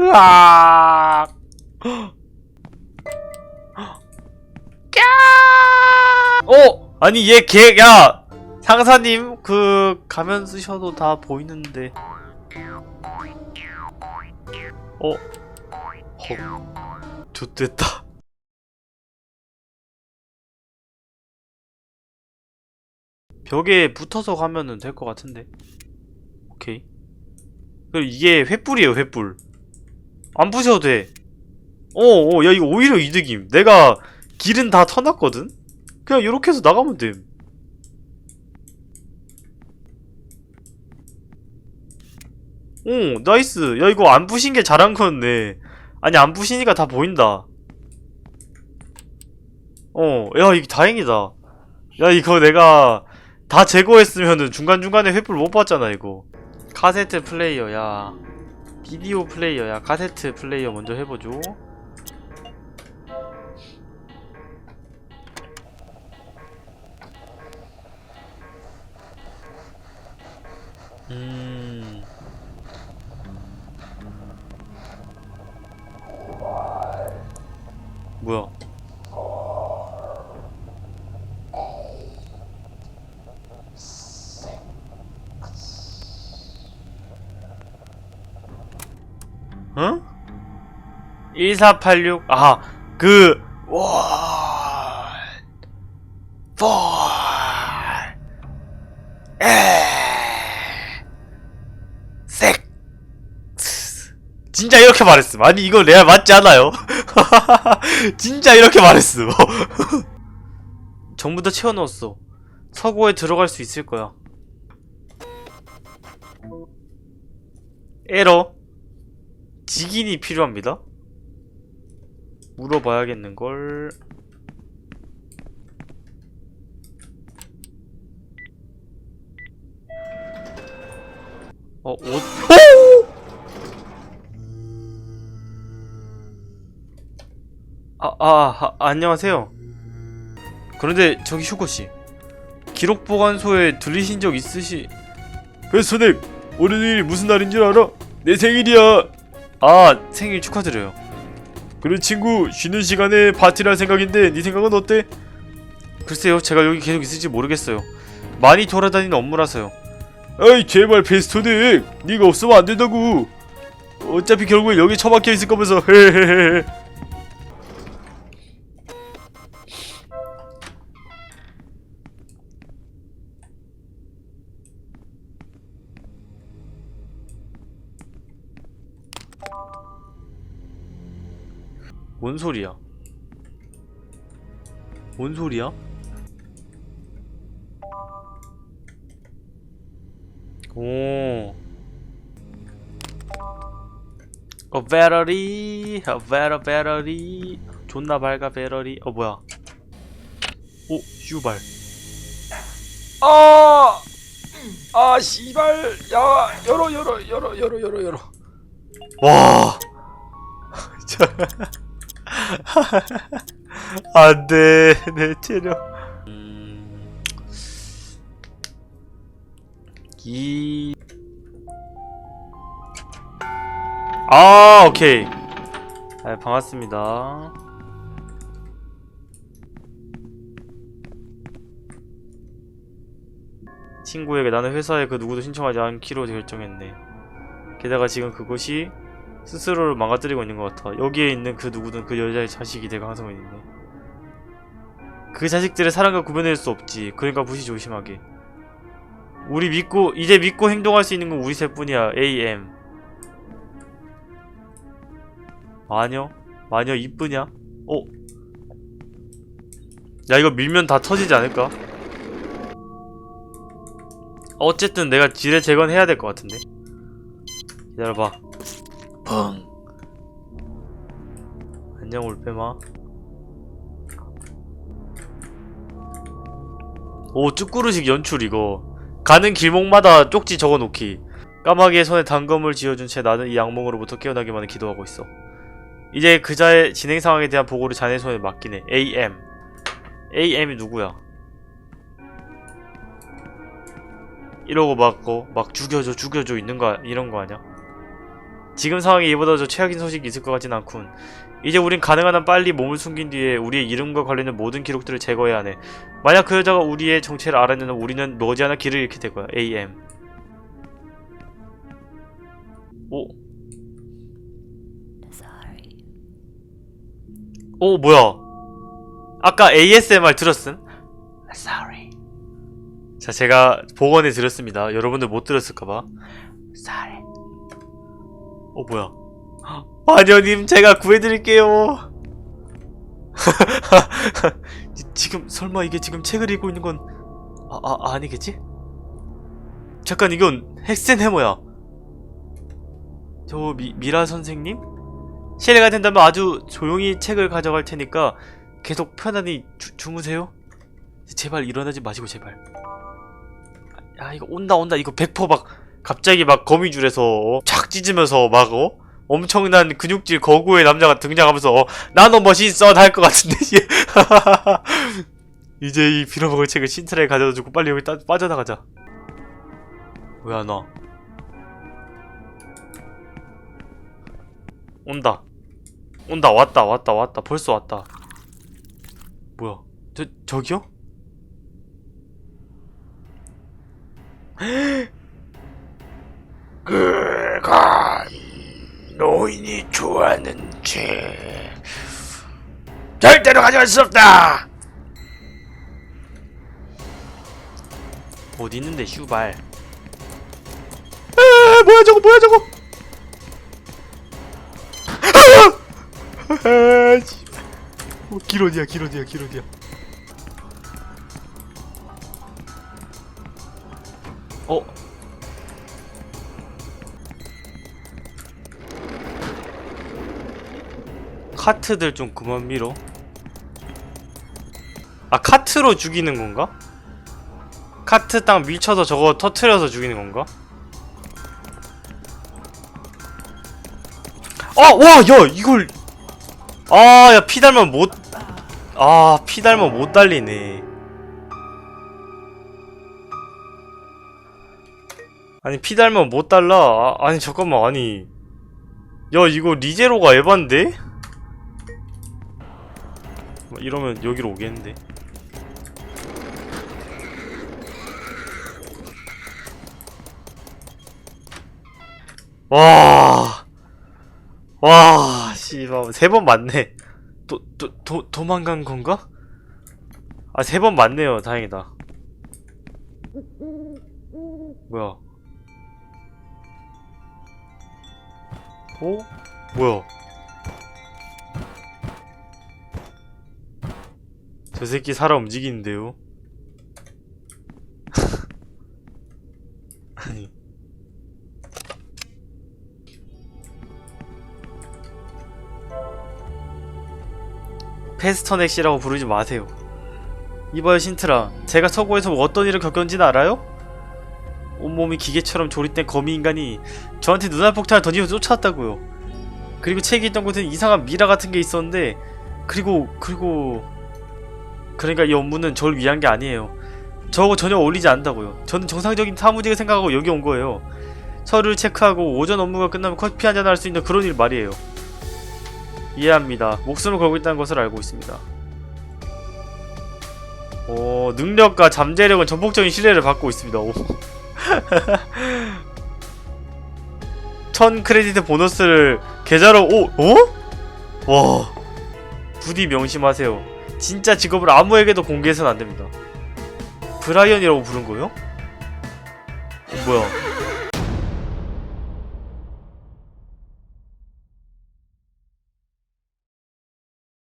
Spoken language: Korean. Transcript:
으악! 어! 아니 얘 개, 야! 상사님 그 가면 쓰셔도 다 보이는데 어? 어? 좋됐다 벽에 붙어서 가면은 될 것 같은데 오케이 그리고 이게 횃불이에요 횃불 안 부셔도 돼. 어어 야 이거 오히려 이득임. 내가 길은 다 터놨거든? 그냥 이렇게 해서 나가면 됨. 오 나이스. 야 이거 안 부신 게 잘한 거였네. 아니 안 부시니까 다 보인다. 어야 이거 다행이다. 야 이거 내가 다 제거했으면은 중간중간에 횃불 못 봤잖아 이거. 카세트 플레이어 야 비디오 플레이어야. 카세트 플레이어 먼저 해보죠. 음. 뭐야 응? 1486, 아, 그, 원, 포, 에, 섹, 진짜 이렇게 말했음. 아니, 이거 레알 맞지 않아요? 진짜 이렇게 말했음. 전부 다 채워 넣었어. 서고에 들어갈 수 있을 거야. 에러. 직인이 필요합니다. 물어봐야겠는걸. 어, 옷. 아, 아, 아, 안녕하세요. 그런데 저기 휴고씨. 기록 보관소에 들리신 적 있으시... 배선생, 오늘이 무슨 날인 줄 알아? 내 생일이야. 아 생일 축하드려요. 그래 친구 쉬는 시간에 파티를 할 생각인데 네 생각은 어때? 글쎄요 제가 여기 계속 있을지 모르겠어요. 많이 돌아다니는 업무라서요. 아이 제발 베스토드 네가 없으면 안 된다고. 어차피 결국에 여기 처박혀 있을 거면서. 헤헤헤 뭔 소리야? 뭔 소리야? 오. 어, 배터리, 어, 배터, 배터리. 존나 밝아, 배터리. 어, 뭐야. 오, 슈발. 아! 아, 씨발. 야, 열어, 열어, 열어, 열어, 열어, 열어. 와. 저- 안 돼, 내 체력. 음... 이. 아, 오케이. 아, 반갑습니다. 친구에게 나는 회사에 그 누구도 신청하지 않기로 결정했네. 게다가 지금 그것이 스스로를 망가뜨리고 있는 것 같아. 여기에 있는 그 누구든 그 여자의 자식이 내가 항상 있네. 그 자식들의 사랑과 구별할 수 없지. 그러니까 무시 조심하게. 우리 믿고 이제 믿고 행동할 수 있는 건 우리 셋뿐이야. AM. 마녀? 마녀 이쁘냐? 어? 야 이거 밀면 다 터지지 않을까? 어쨌든 내가 지뢰 재건해야 될 것 같은데. 기다려봐. 펑. 안녕 올빼마. 오 쭈꾸루식 연출 이거. 가는 길목마다 쪽지 적어놓기. 까마귀의 손에 단검을 쥐어준 채 나는 이 악몽으로부터 깨어나기만을 기도하고 있어. 이제 그자의 진행 상황에 대한 보고를 자네 손에 맡기네. AM. AM이 누구야? 이러고 막고 막 죽여줘 죽여줘 있는 거 이런 거 아니야? 지금 상황에 이보다 더 최악인 소식이 있을 것 같진 않군. 이제 우린 가능한 한 빨리 몸을 숨긴 뒤에 우리의 이름과 관련된 모든 기록들을 제거해야 하네. 만약 그 여자가 우리의 정체를 알아내면 우리는 머지않아 길을 잃게 될 거야. AM. 오. 오 뭐야? 아까 ASMR 들었음? Sorry. 자, 제가 복원해 드렸습니다. 여러분들 못 들었을까봐. Sorry. 어 뭐야? 마녀님, 제가 구해드릴게요. 지금 설마 이게 지금 책을 읽고 있는 건 아, 아 아니겠지? 잠깐 이건 헥센 해머야. 저 미, 미라 선생님? 실례가 된다면 아주 조용히 책을 가져갈 테니까 계속 편안히 주, 주무세요. 제발 일어나지 마시고 제발. 아 이거 온다 온다 이거 100%막 갑자기 막 거미줄에서 어, 착 찢으면서 막 어? 엄청난 근육질 거구의 남자가 등장하면서 어, 나너 멋있어 할 것 같은데 이제 이 빌어먹을 책을 신트라에 가져다 주고 빨리 여기 따, 빠져나가자 왜 안 와? 온다 온다 왔다 왔다 왔다 벌써 왔다 뭐야 저 저기요? 노인이 좋아하는 책 절대로 가져갈 수 없다. 어디 있는데 슈발. 아 뭐야 저거 뭐야 저거! 아! 씨발 어, 어디야 길 어디야 카트들 좀 그만 밀어 아 카트로 죽이는 건가? 카트 딱 밀쳐서 저거 터트려서 죽이는 건가? 아, 와, 야, 이걸. 아, 야, 피 달면 못. 아, 피 달면 못 달리네. 아니, 피 달면 못 달라. 아, 아니, 잠깐만, 아니. 야, 이거 리제로가 에반데? 이러면 여기로 오겠는데. 와, 와, 씨발, 세 번 맞네. 도, 도, 도, 도망간 건가? 아, 세 번 맞네요. 다행이다. 뭐야? 어? 뭐야? 저 새끼 살아 움직이는데요? 아니. 페스터넥시라고 부르지 마세요. 이봐요 신트라, 제가 서고에서 어떤 일을 겪었는지는 알아요? 온몸이 기계처럼 조립된 거미 인간이 저한테 눈알 폭탄을 던지면서 쫓아왔다고요. 그리고 책에 있던 곳엔 이상한 미라 같은 게 있었는데, 그리고 그리고 그러니까 이 업무는 저를 위한 게 아니에요. 저하고 전혀 어울리지 않는다고요. 저는 정상적인 사무직을 생각하고 여기 온 거예요. 서류를 체크하고 오전 업무가 끝나면 커피 한잔 할 수 있는 그런 일 말이에요. 이해합니다. 목숨을 걸고 있다는 것을 알고 있습니다. 오, 능력과 잠재력은 전폭적인 신뢰를 받고 있습니다. 오. 1000 크레디트 보너스를 계좌로 오, 어? 와. 부디 명심하세요. 진짜 직업을 아무에게도 공개해서는 안 됩니다. 브라이언이라고 부른 거요? 어, 뭐야?